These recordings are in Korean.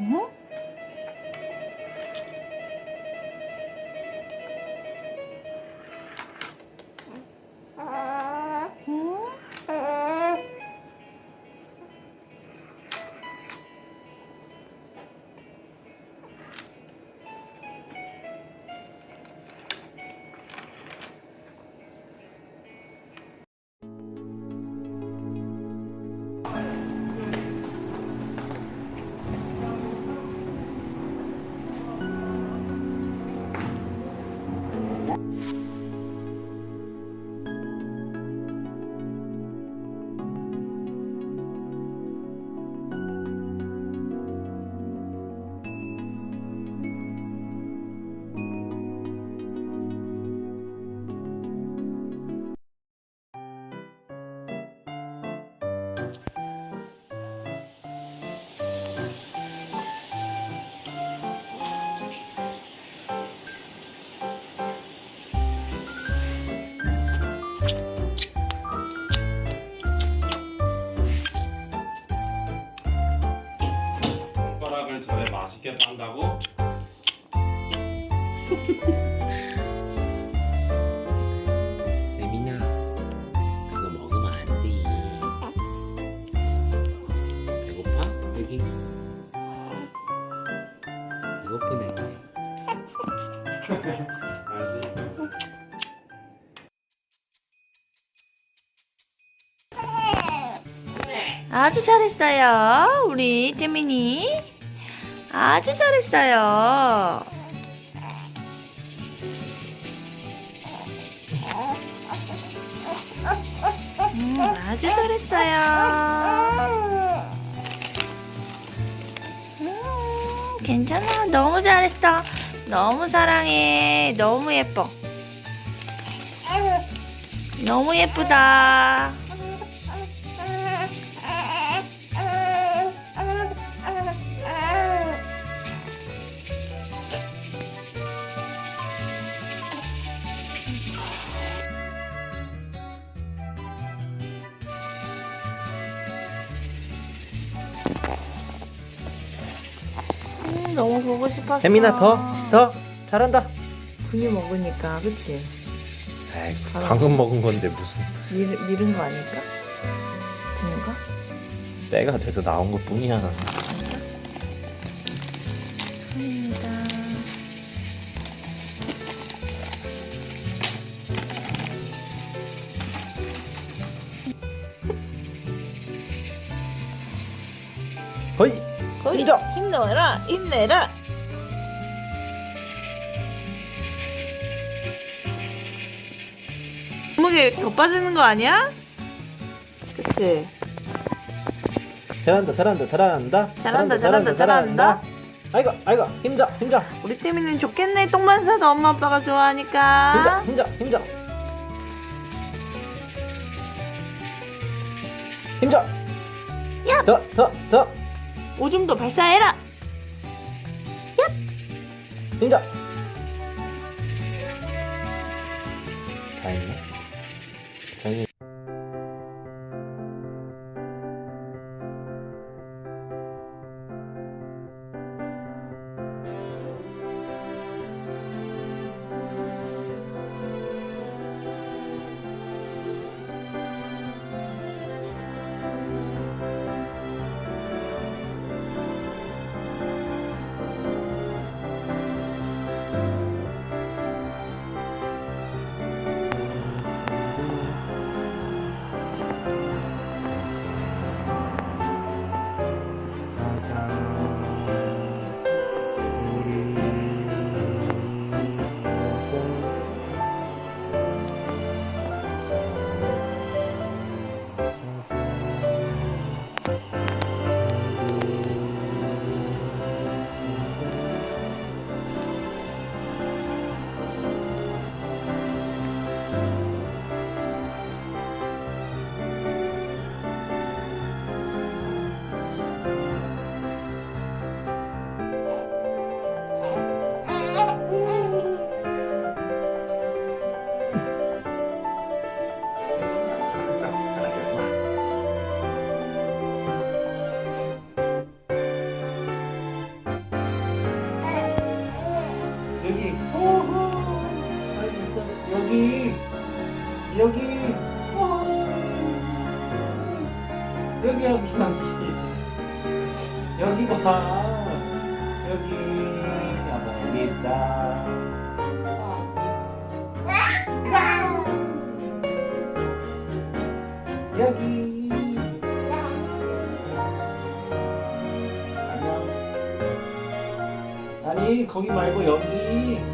Mm-hmm. 알지? 아주 잘했어요. 우리 재민이. 아주 잘했어요. 음, 아주 잘했어요. 괜찮아. 너무 잘했어. 너무 사랑해. 너무 예뻐. 너무 예쁘다. 너무 보고 싶었어. 세민아 더 더 잘한다 분유 먹으니까, 그치? 바로. 방금 먹은 건데 무슨 밀, 밀은 거 아닐까? 분유가? 때가 돼서 나온 것 뿐이야 아닙니다. 허이 거기 힘내라, 힘내라. 몸무게 더 빠지는 거 아니야? 그치? 잘한다 잘한다 잘한다 잘한다, 잘한다, 잘한다. 아이고 아이고 힘줘 힘줘 우리 때문에 좋겠네. 똥만 싸도 엄마 아빠가 좋아하니까. 힘줘 힘줘 힘줘 힘줘 야! 더더더 오줌 더 발사해라. 힘줘 다 있다. 여기. 아니 거기 말고 여기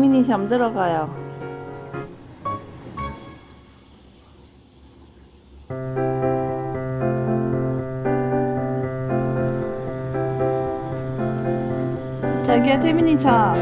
태민이 잠들어가요. 자기야 태민이 자.